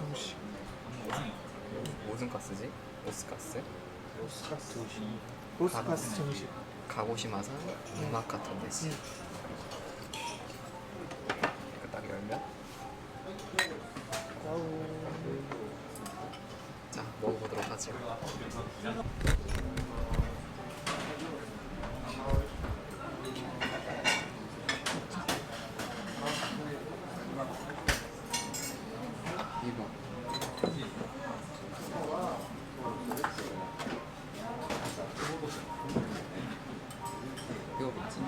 조금 무슨 가스지? 오스가스? 오스카스 오스카스 정식 가고시마산 우마카탄 데스 이거 딱 열면 자 먹어보도록 하죠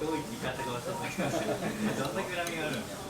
どういう言い方が どんな恨みがあるんですか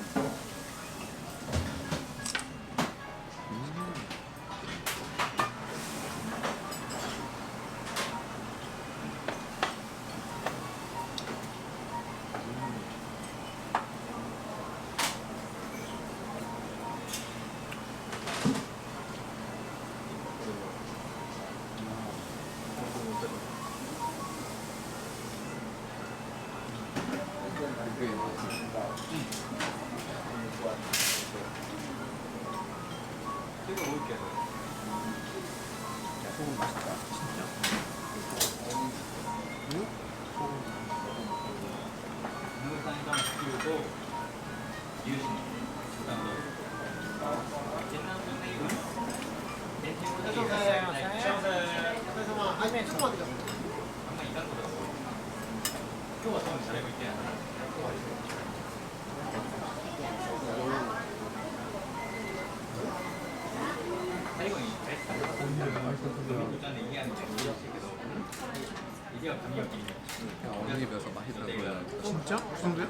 結構多いけど。そうでし今日は誰もてない。 어린이집서 맛있는 거야. 진짜? 그 정도야?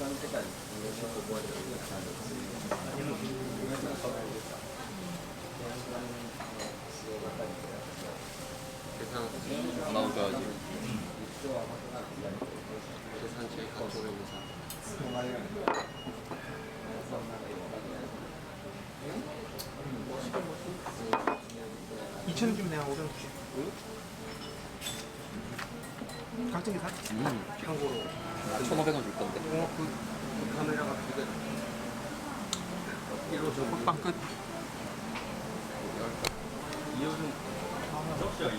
하는 색깔 이것이 고부하는 세상 나지세천좀 내가 오백 각종기 사? 음. 참고로. 1 5 0원줄 건데. 어, 그, 그 카메라가 그게. 일로 저빵 음. 끝. 이어준. 아,